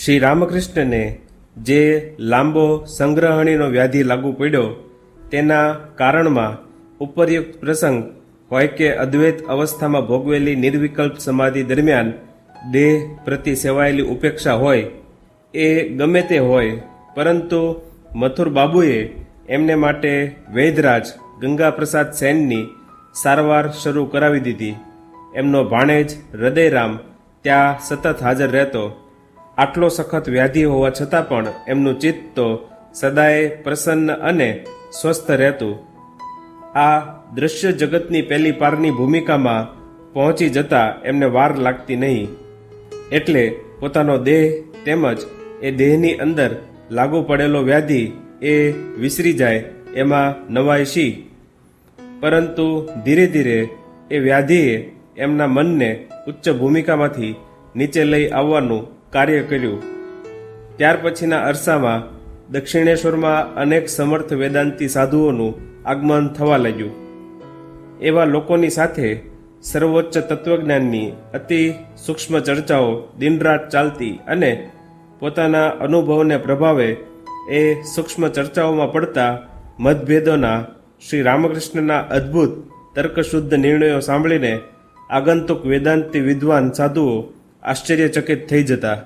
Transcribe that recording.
શ્રી રામકૃષ્ણને જે લાંબો સંગ્રહણીનો વ્યાધિ લાગુ પડ્યો, તેના કારણમાં ઉપરયુક્ત પ્રસંગ હોય કે અદ્વૈત અવસ્થામાં ભોગવેલી નિર્વિકલ્પ સમાધિ દરમિયાન દેહ પ્રતિ સેવાયેલી ઉપેક્ષા હોય, એ ગમે તે હોય, પરંતુ મથુર બાબુએ એમને માટે વૈદરાજ ગંગાપ્રસાદ સેનની સારવાર શરૂ કરાવી દીધી. એમનો ભાણેજ હૃદયરામ ત્યાં સતત હાજર રહેતો. આટલો સખત વ્યાધિ હોવા છતાં પણ એમનું ચિત્ત તો સદાય પ્રસન્ન અને સ્વસ્થ રહેતું. આ દૃશ્ય જગતની પહેલી પારની ભૂમિકામાં પહોંચી જતા એમને વાર લાગતી નહીં. એટલે પોતાનો દેહ તેમજ એ દેહની અંદર લાગુ પડેલો વ્યાધિ એ વિસરી જાય એમાં નવાય શી? પરંતુ ધીરે ધીરે એ વ્યાધિએ એમના મનને ઉચ્ચ ભૂમિકામાંથી નીચે લઈ આવવાનું કાર્ય કર્યું. ત્યાર પછીના અરસામાં દક્ષિણેશ્વરમાં અનેક સમર્થ વેદાંતી સાધુઓનું આગમન થવા લાગ્યું. એવા લોકોની સાથે સર્વોચ્ચ તત્વજ્ઞાનની અતિ સૂક્ષ્મ ચર્ચાઓ દિનરાત ચાલતી અને પોતાના અનુભવને પ્રભાવે એ સૂક્ષ્મ ચર્ચાઓમાં પડતા મતભેદોના શ્રી રામકૃષ્ણના અદ્ભુત તર્કશુદ્ધ નિર્ણયો સાંભળીને આગંતુક વેદાંતિ વિદ્વાન સાધુઓ આશ્ચર્યચકિત થઈ જતા